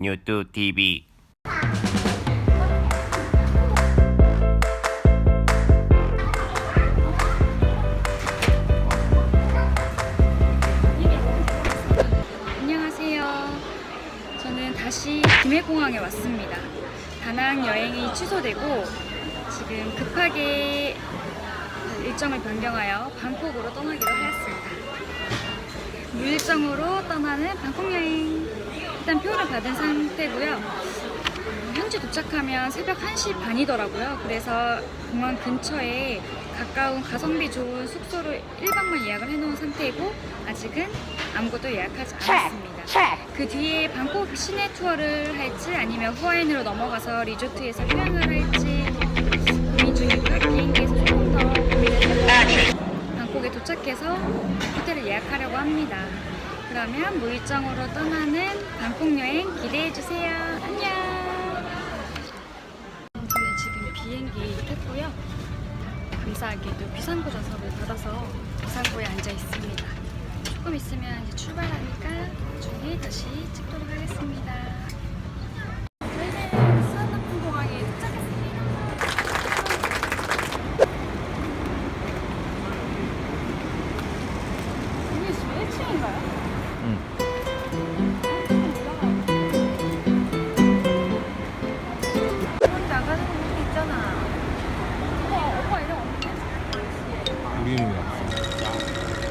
뉴투 TV 안녕하세요. 저는 다시 김해공항에 왔습니다. 다낭 여행이 취소되고 지금 급하게 일정을 변경하여 방콕으로 떠나기로 하였습니다. 무일정으로 떠나는 방콕 여행. 일단 표를 받은 상태고요. 현지 도착하면 새벽 1시 반이더라고요. 그래서 공항 근처에 가까운 가성비 좋은 숙소를 1박만 예약을 해놓은 상태이고 아직은 아무것도 예약하지 않았습니다. 그 뒤에 방콕 시내 투어를 할지 아니면 후아인으로 넘어가서 리조트에서 휴양을 할지 고민 중이고요. 비행기에서 조금 더 고민을 해보고 방콕에 도착해서 호텔을 예약하려고 합니다. 그러면 무일정으로 떠나는 방콕 여행 기대해 주세요. 안녕. 저는 지금 비행기 탔고요. 감사하게도 비상구 좌석을 받아서 비상구에 앉아 있습니다. 조금 있으면 이제 출발하니까 나중에 다시 찍도록 하겠습니다. 우리는 왜 왔어?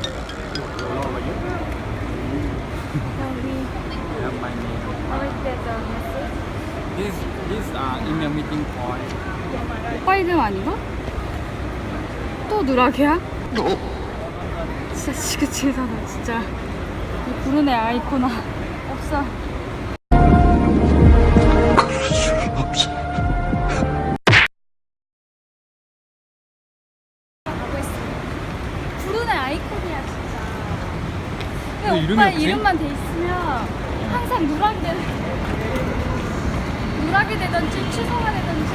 This this uh in the meeting point. 오빠 이름 아닌가? 또 누락이야? 진짜 지긋지긋하다 진짜 이 구름의 아이코나 없어 왜 근데 이름이 오빠 없지? 이름만 돼 있으면 항상 누락이 되는 누락이 되든지 취소가 되든지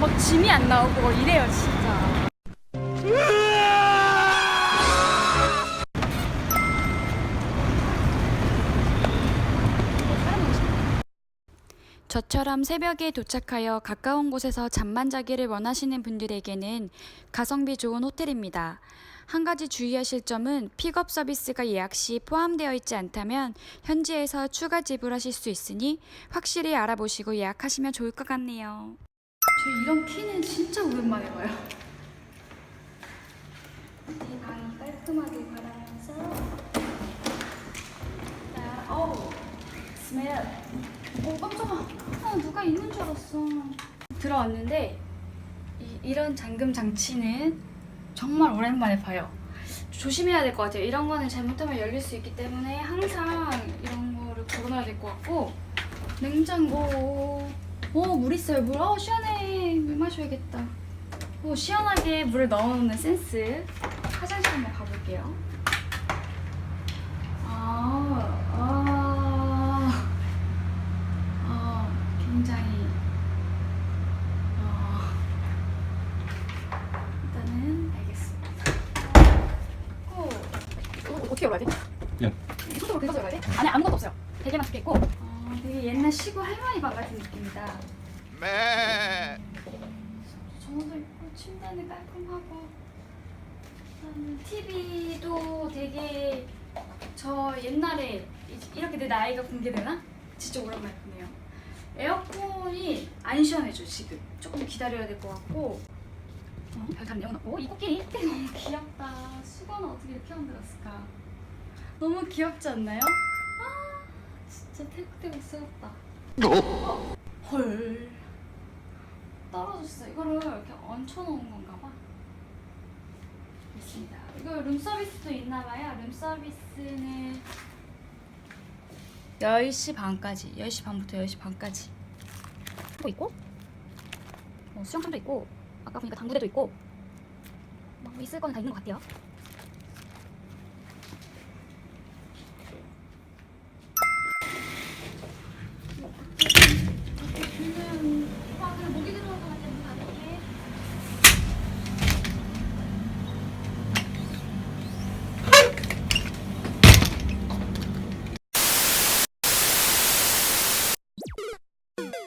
막 짐이 안 나오고 막 이래요 진짜 저처럼 새벽에 도착하여 가까운 곳에서 잠만 자기를 원하시는 분들에게는 가성비 좋은 호텔입니다. 한 가지 주의하실 점은 픽업 서비스가 예약 시 포함되어 있지 않다면 현지에서 추가 지불하실 수 있으니 확실히 알아보시고 예약하시면 좋을 것 같네요. 저 이런 키는 진짜 오랜만에 봐요. 제 방이 깔끔하게 바라면서 자, 어우, 스멜. 오 깜짝아 아, 누가 있는 줄 알았어 들어왔는데 이, 이런 잠금 장치는 정말 오랜만에 봐요. 조심해야 될 것 같아요. 이런 거는 잘못하면 열릴 수 있기 때문에 항상 이런 거를 걸어놔야 될 것 같고 냉장고. 오물 있어요. 물. 어, 시원해. 물 마셔야겠다. 오 시원하게 물을 넣어놓는 센스. 화장실 한번 가볼게요. 아, 아. 어, 굉장히 어, 일단은 알겠습니다. 고 이거 어떻게 열어야 돼? 야. 이 손으로 긁어서 열어야 돼? 안에 아무것도 없어요. 베개만 두개 있고 어, 되게 옛날 시골 할머니 방 같은 느낌이다. 정원도 있고 침대는 깔끔하고 TV도 되게 저 옛날에 이- 이렇게 내 나이가 공개되나? 진짜 오랜만에 보네요. 에어컨이 안 시원해져 지금. 조금 기다려야 될 것 같고. 어? 별 다른 내용은 없고 이 코끼리 너무 귀엽다. 수건은 어떻게 이렇게 만들었을까? 너무 귀엽지 않나요? 아 진짜 태국태국 스럽다. 어? 헐 떨어졌어. 이거를 이렇게 얹혀놓은 건가 봐. 있습니다. 이거 룸서비스도 있나 봐요. 룸서비스는 10시 반까지 10시 반부터 10시 반까지 또 있고 뭐 수영장도 있고 아까 보니까 당구대도 있고 뭐 있을 거는 다 있는 것 같아요 모기 들어올 것 같아 문 닫을게 네.